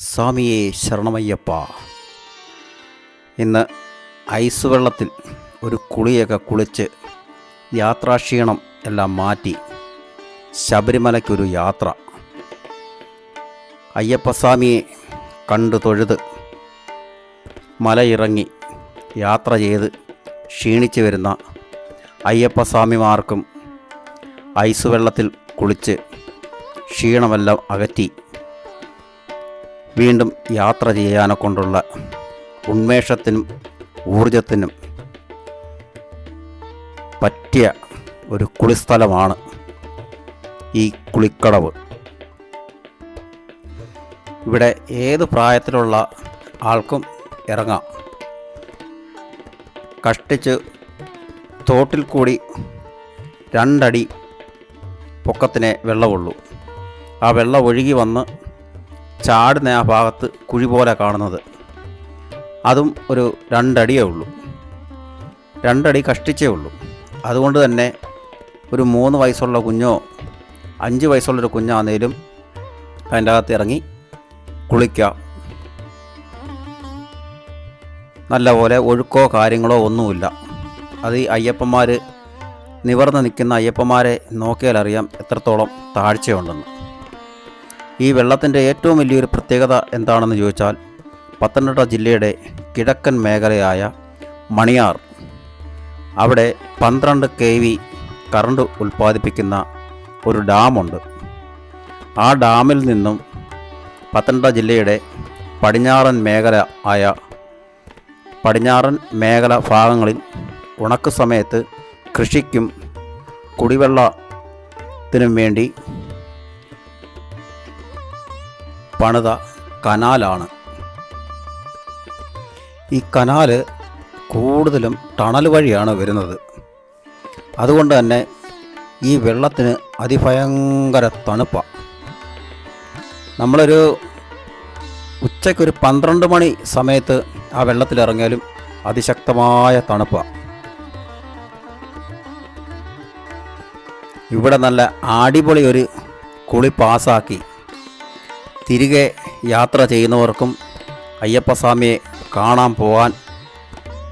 സ്വാമിയെ ശരണമയ്യപ്പ. ഇന്ന് ഐസ് വെള്ളത്തിൽ ഒരു കുളിയൊക്കെ കുളിച്ച് യാത്രാക്ഷീണം എല്ലാം മാറ്റി ശബരിമലയ്ക്കൊരു യാത്ര. അയ്യപ്പസ്വാമിയെ കണ്ടു തൊഴുത് മലയിറങ്ങി യാത്ര ചെയ്ത് ക്ഷീണിച്ചു വരുന്ന അയ്യപ്പസ്വാമിമാർക്കും ഐസ് വെള്ളത്തിൽ കുളിച്ച് ക്ഷീണമെല്ലാം അകറ്റി വീണ്ടും യാത്ര ചെയ്യാനെ കൊണ്ടുള്ള ഉന്മേഷത്തിനും ഊർജത്തിനും പറ്റിയ ഒരു കുളിസ്ഥലമാണ് ഈ കുളിക്കടവ്. ഇവിടെ ഏത് പ്രായത്തിലുള്ള ആൾക്കും ഇറങ്ങാം. കഷ്ടിച്ച് തോട്ടിൽ കൂടി രണ്ടടി പൊക്കത്തിനെ വെള്ളമുള്ളൂ ആ വെള്ളം ഒഴുകി വന്ന് ചാടുന്ന ആ ഭാഗത്ത് കുഴി പോലെ കാണുന്നത്. അതും ഒരു രണ്ടടിയേ ഉള്ളൂ. രണ്ടടി കഷ്ടിച്ചേ ഉള്ളൂ. അതുകൊണ്ട് തന്നെ ഒരു മൂന്ന് വയസ്സുള്ള കുഞ്ഞോ അഞ്ച് വയസ്സുള്ളൊരു കുഞ്ഞാന്നേലും അതിന്റെ അകത്ത് ഇറങ്ങി കുളിക്കാം നല്ലപോലെ ഒഴുക്കോ കാര്യങ്ങളോ ഒന്നുമില്ല. അത് ഈ അയ്യപ്പന്മാർ നിവർന്ന് നിൽക്കുന്ന അയ്യപ്പന്മാരെ നോക്കിയാലറിയാം എത്രത്തോളം താഴ്ചയുണ്ടെന്ന്. ഈ വെള്ളത്തിന്റെ ഏറ്റവും വലിയൊരു പ്രത്യേകത എന്താണെന്ന് ചോദിച്ചാൽ പത്തനംതിട്ട ജില്ലയുടെ കിഴക്കൻ മേഖലയായ മണിയാർ. അവിടെ പന്ത്രണ്ട് കെ വി കറണ്ട് ഉൽപ്പാദിപ്പിക്കുന്ന ഒരു ഡാമുണ്ട്. ആ ഡാമിൽ നിന്നും പത്തനംതിട്ട ജില്ലയുടെ പടിഞ്ഞാറൻ മേഖല ആയ പടിഞ്ഞാറൻ മേഖല ഭാഗങ്ങളിൽ ഉണക്ക് സമയത്ത് കൃഷിക്കും കുടിവെള്ളത്തിനും വേണ്ടി പണിത കനാലാണ്. ഈ കനാല് കൂടുതലും ടണൽ വഴിയാണ് വരുന്നത്. അതുകൊണ്ട് തന്നെ ഈ വെള്ളത്തിന് അതിഭയങ്കര തണുപ്പാണ് നമ്മളൊരു ഉച്ചയ്ക്കൊരു പന്ത്രണ്ട് മണി സമയത്ത് ആ വെള്ളത്തിലിറങ്ങിയാലും അതിശക്തമായ തണുപ്പാണ് ഇവിടെ നല്ല അടിപൊളി ഒരു കുളി പാസ്സാക്കി തിരികെ യാത്ര ചെയ്യുന്നവർക്കും അയ്യപ്പസ്വാമിയെ കാണാൻ പോകാൻ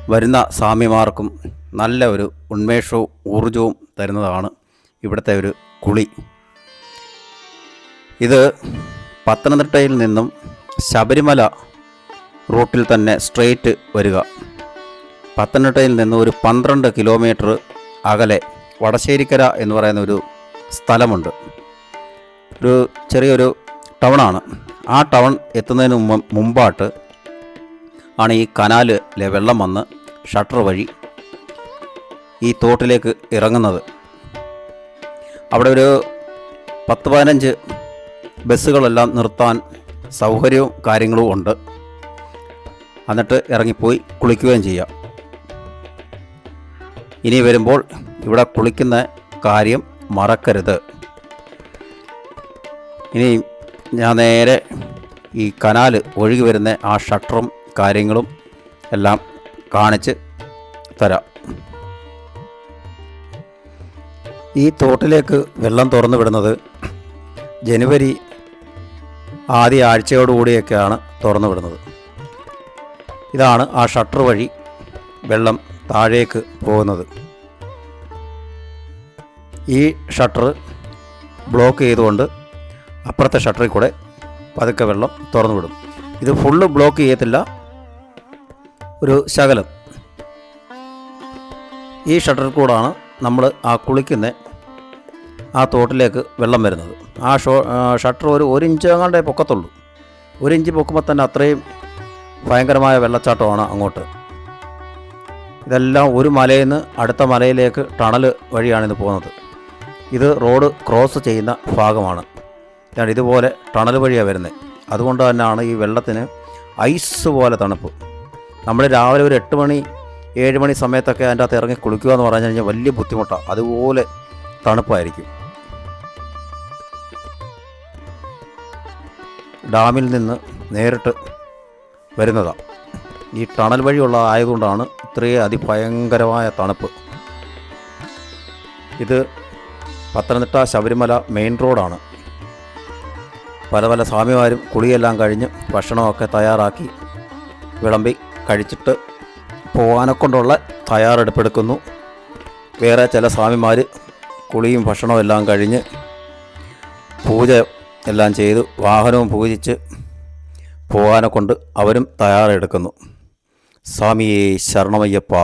വരുന്ന സ്വാമിമാർക്കും നല്ല ഒരു ഉന്മേഷവും ഊർജവും തരുന്നതാണ് ഇവിടുത്തെ ഒരു കുളി. ഇത് പത്തനംതിട്ടയിൽ നിന്നും ശബരിമല റൂട്ടിൽ തന്നെ സ്ട്രെയിറ്റ് വരിക. പത്തനംതിട്ടയിൽ നിന്ന് ഒരു പന്ത്രണ്ട് കിലോമീറ്റർ അകലെ വടശ്ശേരിക്കര എന്ന് പറയുന്ന ഒരു സ്ഥലമുണ്ട്. ഒരു ചെറിയൊരു ടൗണാണ്. ആ ടൗൺ എത്തുന്നതിന് മുമ്പ് മുമ്പായിട്ട് ആണ് ഈ കനാലിലെ വെള്ളം വന്ന് ഷട്ടർ വഴി ഈ തോട്ടിലേക്ക് ഇറങ്ങുന്നത്. അവിടെ ഒരു പത്ത് പതിനഞ്ച് ബസ്സുകളെല്ലാം നിർത്താൻ സൗകര്യവും കാര്യങ്ങളും ഉണ്ട്. എന്നിട്ട് ഇറങ്ങിപ്പോയി കുളിക്കുകയും ചെയ്യാം. ഇനി വരുമ്പോൾ ഇവിടെ കുളിക്കുന്ന കാര്യം മറക്കരുത്. ഇനി ഞാൻ നേരെ ഈ കനാൽ ഒഴുകി വരുന്ന ആ ഷട്ടറും കാര്യങ്ങളും എല്ലാം കാണിച്ച് തരാം. ഈ തോട്ടിലേക്ക് വെള്ളം തുറന്നു വിടുന്നത് ജനുവരി ആദ്യ ആഴ്ചയോടുകൂടിയൊക്കെയാണ് തുറന്നു വിടുന്നത്. ഇതാണ് ആ ഷട്ടർ വഴി വെള്ളം താഴേക്ക് പോകുന്നത്. ഈ ഷട്ടർ ബ്ലോക്ക് ചെയ്തുകൊണ്ട് അപ്പുറത്തെ ഷട്ടറിൽ കൂടെ പതുക്കെ വെള്ളം തുറന്നു വിടും. ഇത് ഫുള്ള് ബ്ലോക്ക് ചെയ്യത്തില്ല. ഒരു ശകലം. ഈ ഷട്ടറിൽ കൂടാണ് നമ്മൾ ആ കുളിക്കുന്ന ആ തോട്ടിലേക്ക് വെള്ളം വരുന്നത്. ആ ഷോ ഷട്ടർ ഒരു ഒരു ഇഞ്ച് അങ്ങാണ്ടേ പൊക്കത്തുള്ളൂ. ഒരു ഇഞ്ച് പൊക്കുമ്പോൾ തന്നെ അത്രയും ഭയങ്കരമായ വെള്ളച്ചാട്ടമാണ് അങ്ങോട്ട്. ഇതെല്ലാം ഒരു മലയിൽ നിന്ന് അടുത്ത മലയിലേക്ക് ടണൽ വഴിയാണ് ഇത് പോകുന്നത്. ഇത് റോഡ് ക്രോസ് ചെയ്യുന്ന ഭാഗമാണ്. ഞാൻ ഇതുപോലെ ടണൽ വഴിയാണ് വരുന്നത് അതുകൊണ്ട് തന്നെയാണ് ഈ വെള്ളത്തിന് ഐസ് പോലെ തണുപ്പ്. നമ്മൾ രാവിലെ ഒരു എട്ട് മണി ഏഴ് മണി സമയത്തൊക്കെ അതിന്റെ അകത്ത് ഇറങ്ങി കുളിക്കുക എന്ന് പറഞ്ഞു കഴിഞ്ഞാൽ വലിയ ബുദ്ധിമുട്ടാണ് അതുപോലെ തണുപ്പായിരിക്കും. ഡാമിൽ നിന്ന് നേരിട്ട് വരുന്നതാണ് ഈ ടണൽ വഴിയുള്ള ആയതുകൊണ്ടാണ് ഇത്രയും അതിഭയങ്കരമായ തണുപ്പ്. ഇത് പത്തനംതിട്ട ശബരിമല മെയിൻ റോഡാണ്. പല പല സ്വാമിമാരും കുളിയെല്ലാം കഴിഞ്ഞ് ഭക്ഷണമൊക്കെ തയ്യാറാക്കി വിളമ്പി കഴിച്ചിട്ട് പോകാനെ കൊണ്ടുള്ള തയ്യാറെടുപ്പെടുക്കുന്നു. വേറെ ചില സ്വാമിമാർ കുളിയും ഭക്ഷണവും എല്ലാം കഴിഞ്ഞ് പൂജ എല്ലാം ചെയ്ത് വാഹനവും പൂജിച്ച് പോകാനെ കൊണ്ട് അവരും തയ്യാറെടുക്കുന്നു. സ്വാമിയെ ശരണമയ്യപ്പ.